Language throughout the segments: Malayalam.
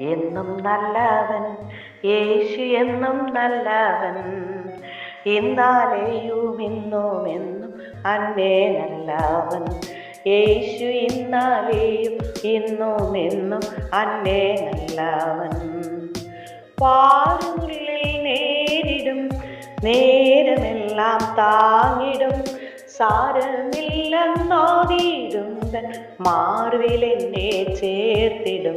എന്നും നല്ലവൻ യേശു എന്നും നല്ലവൻ. ഇന്നാലെയും ഇന്നും എന്നും അന്നേ നല്ലവൻ യേശു ഇന്നാലെയും ഇന്നും എന്നും അന്നേ നല്ലവൻ പാറുള്ളിൽ നേരിടും നേരമെല്ലാം താങ്ങിടും. സാരമില്ലെന്നോതിയിടും മാർവിലെന്നെ ചേർത്തിടും.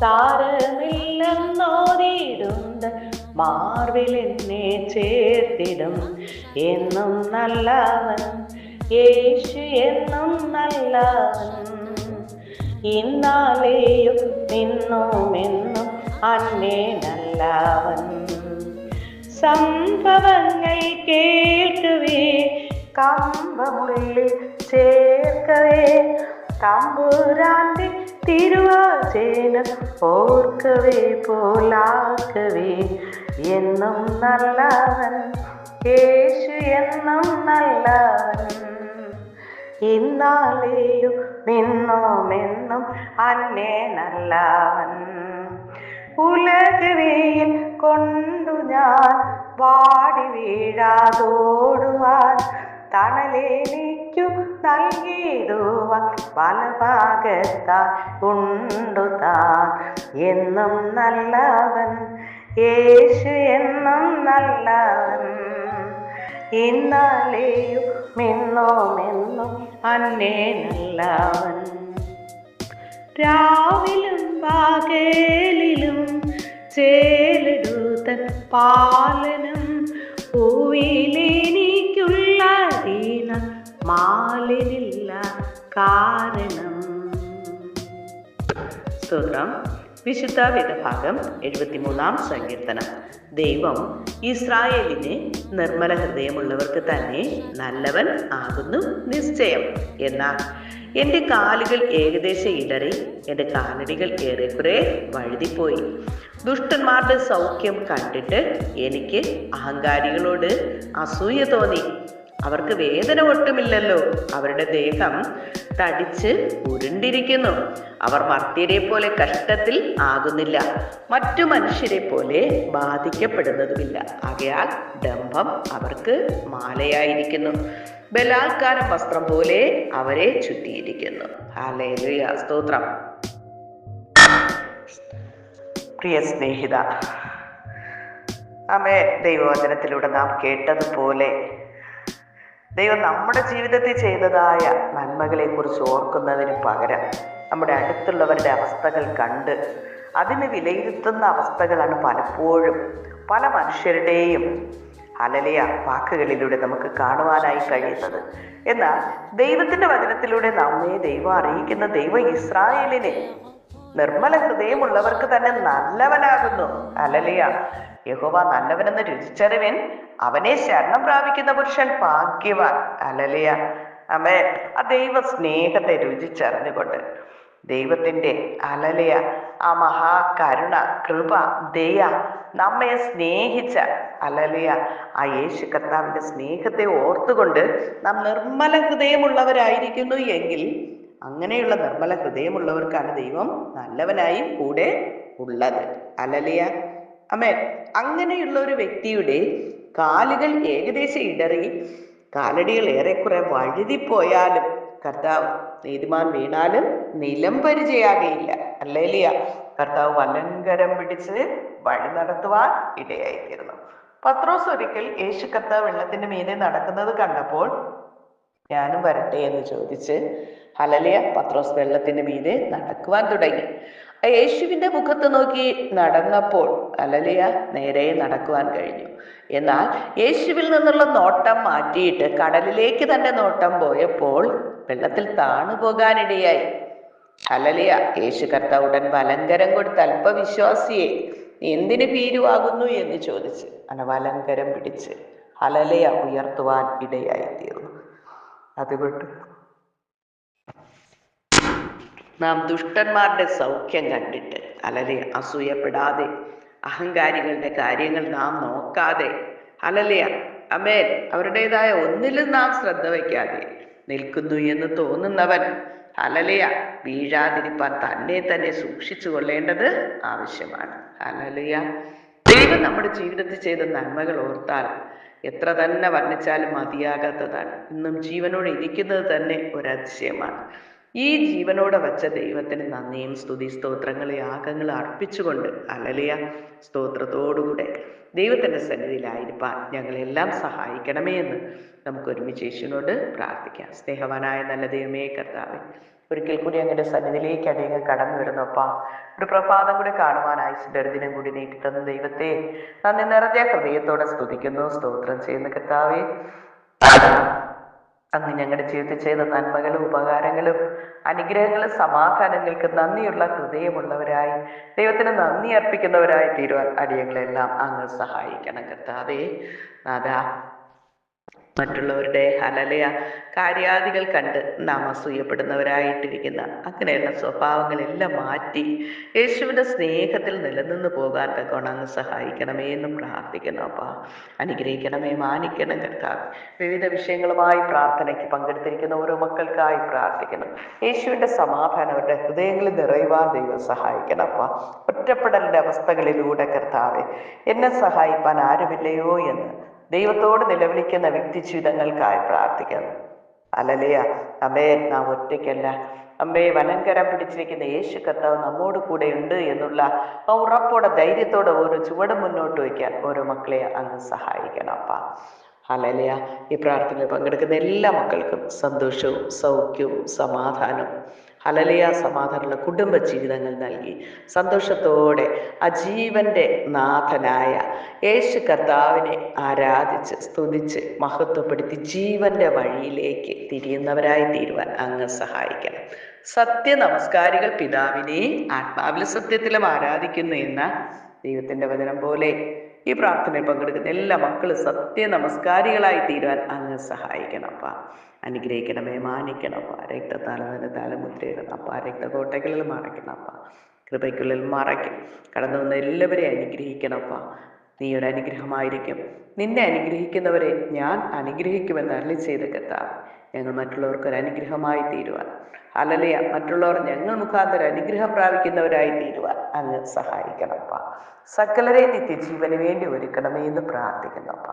സാരമില്ലെന്നോതിയിടും മാർവിലെന്നെ ചേർത്തിടും. എന്നും നല്ലവൻ യേശു എന്നും നല്ലവൻ. ഇന്നാലെയും നിന്നുമെന്നും അന്നേ നല്ലവൻ. സംഭവങ്ങൾ കേൾക്കവേ കമ്പമുള്ളിൽ ചേർക്കവേ. തമ്പുരാന്റെ തിരുവാചേന ഓർക്കവേ പോലാക്കവേ. എന്നും നല്ലവൻ യേശു എന്നും നല്ലവൻ. ഇന്നാലെയും നിന്നോമെന്നും അന്നേ നല്ലവൻ. ഉലകവയിൽ കൊണ്ടു ഞാൻ വാടി വീഴാതോടുവാൻ തണലേനിക്കു നൽകിയിടുവാൻ വലഭാഗത്താൻ ഉണ്ടു താൻ എന്നും നല്ലവൻ യേശു എന്നും നല്ലവൻ. ഇന്നാലെയും മിന്നോമെന്നും അന്നേ നല്ലവൻ. രാവിലും പകലിലും ചേലിടൂതൻ പാലനം മാലിനില്ല കാരണം. സ്തോത്രം. വിശുദ്ധ വേദഭാഗം എഴുപത്തിമൂന്നാം സങ്കീർത്തനം. ദൈവം ഇസ്രായേലിനെ നിർമ്മല ഹൃദയമുള്ളവർക്ക് തന്നെ നല്ലവൻ ആകുന്നു നിശ്ചയം. എന്നാൽ എന്റെ കാലുകൾ ഏകദേശം ഇടറി എന്റെ കാലടികൾ ഏറെക്കുറെ വഴുതിപ്പോയി. ദുഷ്ടന്മാരുടെ സൗഖ്യം കണ്ടിട്ട് എനിക്ക് അഹങ്കാരികളോട് അസൂയ തോന്നി. അവർക്ക് വേദന ഒട്ടുമില്ലല്ലോ. അവരുടെ ദേഹം തടിച്ച് ഉരുണ്ടിരിക്കുന്നു. അവർ മർത്യരെ പോലെ കഷ്ടത്തിൽ ആകുന്നില്ല. മറ്റു മനുഷ്യരെ പോലെ ബാധിക്കപ്പെടുന്നതുമില്ല. ആകയാൽ ഡംഭം അവർക്ക് മാലയായിരിക്കുന്നു. ബലാത്കാര വസ്ത്രം പോലെ അവരെ ചുറ്റിയിരിക്കുന്നു. സ്തോത്രം. പ്രിയ സ്നേഹിത അമ്മേ ദൈവവചനത്തിലൂടെ നാം കേട്ടതുപോലെ ദൈവം നമ്മുടെ ജീവിതത്തിൽ ചെയ്തതായ നന്മകളെ കുറിച്ച് ഓർക്കുന്നതിന് പകരം നമ്മുടെ അടുത്തുള്ളവരുടെ അവസ്ഥകൾ കണ്ട് അതിനെ വിലയിരുത്തുന്ന അവസ്ഥകളാണ് പലപ്പോഴും പല മനുഷ്യരുടെയും അലലിയ വാക്കുകളിലൂടെ നമുക്ക് കാണുവാനായി കഴിയുന്നത്. എന്നാൽ ദൈവത്തിന്റെ വചനത്തിലൂടെ നമ്മെ ദൈവം അറിയിക്കുന്ന ദൈവം ഇസ്രായേലിനെ നിർമ്മല ഹൃദയമുള്ളവർക്ക് തന്നെ നല്ലവനാകുന്നു. അലലിയ യഹോവ നല്ലവനെന്ന് രുചിച്ചറിവിൻ അവനെ ശരണം പ്രാപിക്കുന്ന പുരുഷൻ ഭാഗ്യവാൻ. അലലിയ അമേ ആ ദൈവ സ്നേഹത്തെ രുചിച്ചറിഞ്ഞുകൊണ്ട് ദൈവത്തിന്റെ അലലിയ ആ മഹാകരുണ കൃപ ദയ നമ്മെ സ്നേഹിച്ച അലലിയ ആ യേശു കർത്താവിന്റെ സ്നേഹത്തെ ഓർത്തുകൊണ്ട് നാം നിർമ്മല ഹൃദയമുള്ളവരായിരിക്കുന്നു എങ്കിൽ അങ്ങനെയുള്ള നിർമ്മല ഹൃദയമുള്ളവർക്കാണ് ദൈവം നല്ലവനായി കൂടെ ഉള്ളത്. അലലിയ അമേ അങ്ങനെയുള്ള ഒരു വ്യക്തിയുടെ കാലുകൾ ഏകദേശം ഇടറി കാലടികൾ ഏറെക്കുറെ വഴുതിപ്പോയാലും കർത്താവ് നീതിമാൻ വീണാലും നിലം പരിചയാകയില്ല. അല്ലേലിയ. കർത്താവ് വലങ്കരം പിടിച്ച് വഴി നടത്തുവാൻ ഇടയായിത്തീരുന്നു പത്രോസ് ഒരിക്കൽ യേശു കർത്താവ് വെള്ളത്തിന്റെ മീതെ നടക്കുന്നത് കണ്ടപ്പോൾ ഞാനും വരട്ടെ എന്ന് ചോദിച്ച് ഹലലിയ പത്രോസ് വെള്ളത്തിന്റെ മീതെ നടക്കുവാൻ തുടങ്ങി. ആ യേശുവിന്റെ മുഖത്ത് നോക്കി നടന്നപ്പോൾ അലലിയ നേരെ നടക്കുവാൻ കഴിഞ്ഞു. എന്നാൽ യേശുവിൽ നിന്നുള്ള നോട്ടം മാറ്റിയിട്ട് കടലിലേക്ക് തന്നെ നോട്ടം പോയപ്പോൾ വെള്ളത്തിൽ താണു പോകാനിടയായി. അലലിയ യേശു കർത്താവ് ഉടൻ വലങ്കരം കൊടുത്ത് അല്പവിശ്വാസിയെ എന്തിന് ഭീരുവാകുന്നു? എന്ന് ചോദിച്ച്. അങ്ങനെ വലങ്കരം പിടിച്ച് അലലിയ ഉയർത്തുവാൻ ഇടയായി തീർന്നു അതുകൊണ്ട് നാം ദുഷ്ടന്മാരുടെ സൗഖ്യം കണ്ടിട്ട് അലലെ അസൂയപ്പെടാതെ അഹങ്കാരികളുടെ കാര്യങ്ങൾ നാം നോക്കാതെ. അലലിയ അമേൻ. അവരുടേതായ ഒന്നിലും നാം ശ്രദ്ധ വയ്ക്കാതെ നിൽക്കുന്നു എന്ന് തോന്നുന്നവൻ അലലയ വീഴാതിരിപ്പാൻ തന്നെ തന്നെ സൂക്ഷിച്ചു കൊള്ളേണ്ടത് ആവശ്യമാണ്. അലലയ ദൈവം നമ്മുടെ ജീവിതത്തിൽ ചെയ്ത നന്മകൾ ഓർത്താൽ എത്ര തന്നെ വർണിച്ചാലും മതിയാകാത്തതാണ്. ഇന്നും ജീവനോട് ഇരിക്കുന്നത് തന്നെ ഒരു ഒരതിശയമാണ്. ഈ ജീവനോടെ വച്ച ദൈവത്തിന് നന്ദിയും സ്തുതി സ്തോത്രങ്ങളെ യാഗങ്ങൾ അർപ്പിച്ചുകൊണ്ട് അലലിയ സ്തോത്രത്തോടുകൂടെ ദൈവത്തിന്റെ സന്നിധിയിലായിരിക്കാൻ ഞങ്ങളെല്ലാം സഹായിക്കണമേ എന്ന് നമുക്ക് ഒരുമിച്ച് യേശുവിനോട് പ്രാർത്ഥിക്കാം. സ്നേഹവാനായ നല്ല ദൈവമേ കർത്താവേ ഒരിക്കൽ കൂടി അങ്ങയുടെ സന്നിധിയിലേക്ക് അധികം കടന്നു വരുന്നപ്പ. ഒരു പ്രഭാതം കൂടി കാണുവാനായി ഒരു ദിനം കൂടി നീട്ടിത്തന്ന ദൈവത്തെ നന്ദി നിറഞ്ഞ ഹൃദയത്തോടെ സ്തുതിക്കുന്നു സ്തോത്രം ചെയ്യുന്ന കർത്താവേ. അങ്ങ് ഞങ്ങളുടെ ജീവിതത്തിൽ ചെയ്ത നന്മകളും ഉപകാരങ്ങളും അനുഗ്രഹങ്ങളും സമാധാനങ്ങൾക്ക് നന്ദിയുള്ള ഹൃദയമുള്ളവരായി ദൈവത്തിന് നന്ദി അർപ്പിക്കുന്നവരായി തീരുവാൻ അടിയങ്ങളെല്ലാം അങ്ങ് സഹായിക്കണം കർത്താവേ. നാദാ മറ്റുള്ളവരുടെ ഹലലയ കാര്യാദികൾ കണ്ട് നാം അസൂയപ്പെടുന്നവരായിട്ടിരിക്കുന്ന അങ്ങനെയുള്ള സ്വഭാവങ്ങളെല്ലാം മാറ്റി യേശുവിന്റെ സ്നേഹത്തിൽ നിലനിന്ന് പോകാൻ തക്കോണം അങ്ങ് സഹായിക്കണമേ എന്ന് പ്രാർത്ഥിക്കുന്നു അപ്പാ. അനുഗ്രഹിക്കണമേ മാനിക്കണം കർത്താവ്. വിവിധ വിഷയങ്ങളുമായി പ്രാർത്ഥനയ്ക്ക് പങ്കെടുത്തിരിക്കുന്ന ഓരോ മക്കൾക്കായി പ്രാർത്ഥിക്കണം യേശുവിന്റെ സമാധാനം അവരുടെ ഹൃദയങ്ങളിൽ നിറയുവാൻ ദൈവം സഹായിക്കണം അപ്പ. ഒറ്റപ്പെടലിന്റെ അവസ്ഥകളിലൂടെ കർത്താവെ എന്നെ സഹായിപ്പാൻ ആരുമില്ലയോ എന്ന് ദൈവത്തോട് നിലവിളിക്കുന്ന വ്യക്തി ജീവിതങ്ങൾക്കായി പ്രാർത്ഥിക്കുന്നു. അലലിയ. അമ്മേ നാം ഒറ്റയ്ക്കല്ല. അമ്മയെ വനങ്കരം പിടിച്ചിരിക്കുന്ന യേശു കർത്താവ് നമ്മോട് കൂടെ ഉണ്ട് എന്നുള്ള ആ ഉറപ്പോടെ ധൈര്യത്തോടെ ഓരോ ചുവട് മുന്നോട്ട് വയ്ക്കാൻ ഓരോ മക്കളെ അങ്ങ് സഹായിക്കണം അപ്പ. അലലിയ. ഈ പ്രാർത്ഥനയിൽ പങ്കെടുക്കുന്ന എല്ലാ മക്കൾക്കും സന്തോഷവും സൗഖ്യവും സമാധാനവും ഹലലിയ സമാധാനമുള്ള കുടുംബ ജീവിതങ്ങൾ നൽകി. സന്തോഷത്തോടെ അജീവന്റെ നാഥനായ യേശു കർത്താവിനെ ആരാധിച്ച് സ്തുതിച്ച് മഹത്വപ്പെടുത്തി ജീവന്റെ വഴിയിലേക്ക് തിരിയുന്നവരായി തീരുവാൻ അങ്ങ് സഹായിക്കണം. സത്യ നമസ്കാരികൾ പിതാവിനെ ആത്മാവിലെ സത്യത്തിലും ആരാധിക്കുന്നു എന്ന ദൈവത്തിന്റെ വചനം പോലെ ഈ പ്രാർത്ഥനയിൽ പങ്കെടുക്കുന്ന എല്ലാ മക്കളും സത്യ നമസ്കാരികളായി തീരുവാൻ അങ്ങ് സഹായിക്കണപ്പ അനുഗ്രഹിക്കണമേ മാനിക്കണപ്പ അപ്പ. രക്തത്താലവന് തലമുദ്രയിടണം അപ്പ. രക്തകോട്ടകളിൽ മറയ്ക്കണപ്പ കൃപയ്ക്കുള്ളിൽ മറയ്ക്കും. കടന്നു വന്ന എല്ലാവരെയും അനുഗ്രഹിക്കണപ്പ നീ ഒരു അനുഗ്രഹമായിരിക്കും. നിന്നെ അനുഗ്രഹിക്കുന്നവരെ ഞാൻ അനുഗ്രഹിക്കുമെന്ന് അരളി ചെയ്ത കർത്താവ്. ഞങ്ങൾ മറ്റുള്ളവർക്ക് ഒരു അനുഗ്രഹമായി തീരുവാൻ. അലലിയ മറ്റുള്ളവർ ഞങ്ങൾ മുഖാന്തരം അനുഗ്രഹം പ്രാപിക്കുന്നവരായി തീരുവാൻ അങ്ങ് സഹായിക്കണപ്പ സകലരെ നിത്യജീവന് വേണ്ടി ഒരുക്കണമേ എന്ന് പ്രാർത്ഥിക്കുന്നപ്പ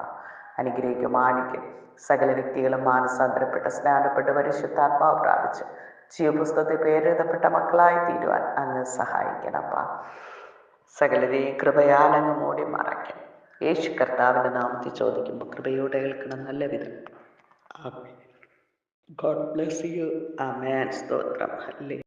അനുഗ്രഹിക്കും മാനിക്കും. സകല വ്യക്തികളും മാനസാന്തരപ്പെട്ട് സ്നാനപ്പെട്ട് പരിശുദ്ധാത്മാവ് പ്രാപിച്ച് ജീവപുസ്തകത്തിൽ പേരെഴുതപ്പെട്ട മക്കളായി തീരുവാൻ അങ്ങ് സഹായിക്കണപ്പ സകലരെയും കൃപയാൽ അങ്ങ് മൂടി മറയ്ക്കണം യേശു കർത്താവിന്റെ നാമത്തിൽ ചോദിക്കുമ്പോൾ കൃപയോടെ കേൾക്കണം നല്ല വിധം. ബ്ലെസ് യു ആമേൻ സ്തോത്രം അല്ലേ